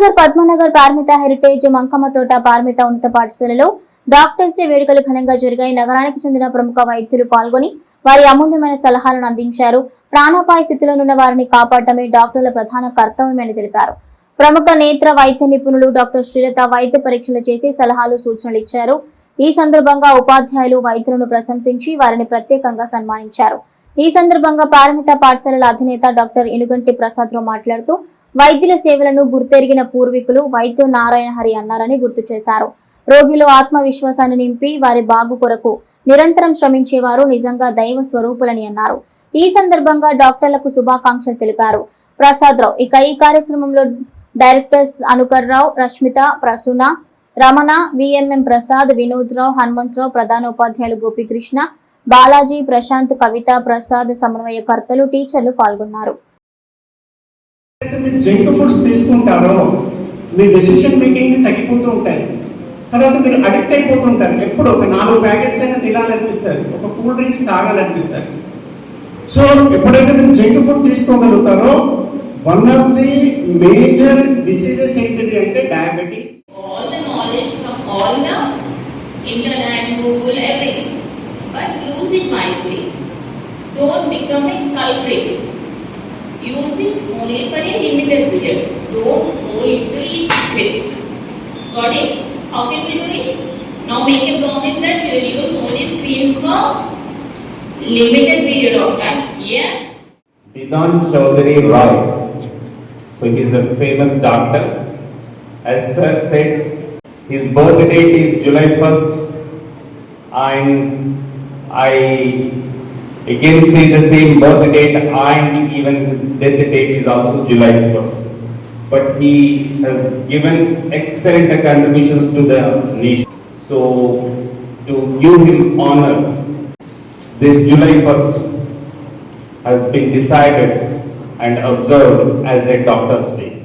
Karimnagar Padmanagar Parmita heritage Mankammathota Parmita ఉన్నత పాఠశాలలో doctors day వేడుకలు ఘనంగా జరిగాయి. నగరానికి చెందిన ప్రముఖ వైద్యులు పాల్గొని వారి అమూల్యమైన సలహాలను అందించారు. ప్రాణాపాయ స్థితిలోనున్న వారిని కాపాడటమే డాక్టర్ల ప్రధాన కర్తవ్యమని తెలిపారు. ప్రముఖ నేత్ర వైద్య నిపుణులు డాక్టర్ శ్రీలత వైద్య పరీక్షలు చేసి సలహాలు సూచనలు ఇచ్చారు. ఈ సందర్భంగా ఉపాధ్యాయులు వైద్యులను ప్రశంసించి వారిని ప్రత్యేకంగా సన్మానించారు. ఈ సందర్భంగా పారమిత పాఠశాలల అధినేత డాక్టర్ ఇనుగంటి ప్రసాద్ మాట్లాడుతూ వైద్యుల సేవలను గుర్తెరిగిన పూర్వీకులు వైద్యు నారాయణ హరి అన్నారని గుర్తు చేశారు. రోగిలో ఆత్మవిశ్వాసాన్ని నింపి వారి బాగు కొరకు నిరంతరం శ్రమించేవారు నిజంగా దైవ స్వరూపులని అన్నారు. ఈ సందర్భంగా డాక్టర్లకు శుభాకాంక్షలు తెలిపారు. ప్రసాద్ రావు ఇక ఈ కార్యక్రమంలో డైరెక్టర్స్ అనుకర్ రావు రష్మిత ప్రసూన రమణ విఎంఎం ప్రసాద్ వినోద్ రావు హనుమంతరావు ప్రధాన ఉపాధ్యాయులు గోపికృష్ణ బాలాజీ ప్రశాంత్ కవిత ప్రసాద్ సమన్వయకర్తలు టీచర్లు పాల్గొన్నారు. మీరు జంక్ ఫుడ్స్ తీసుకుంటారో మీ డెసిషన్ మేకింగ్ తగ్గిపోతూ ఉంటాయి. తర్వాత మీరు అడిక్ట్ అయిపోతుంటారు ఎప్పుడు ఒక నాలుగు ప్యాకెట్స్ అయినా తినాలనిపిస్తుంది ఒక కూల్ డ్రింక్స్ తాగాలనిపిస్తుంది సో ఎప్పుడైతే మీరు junk food తీసుకోగలుగుతారో one of the major diseases ఏంటిది అంటే diabetes all the knowledge from all the internet Google everything but use it wisely. Don't become a culprit It only for a limited period. Don't go into it with. Got it? How can we do it? Now make a promise that you will use only screen for limited period of time. Yes. Bidan Chaudhary Roy. So he is a famous doctor. As sir said, his birth date is July 1st. And I again say the same birth date and even his death date is also July 1st. But he has given excellent contributions to the nation. So to give him honor, this July 1st has been decided and observed as a doctor's day.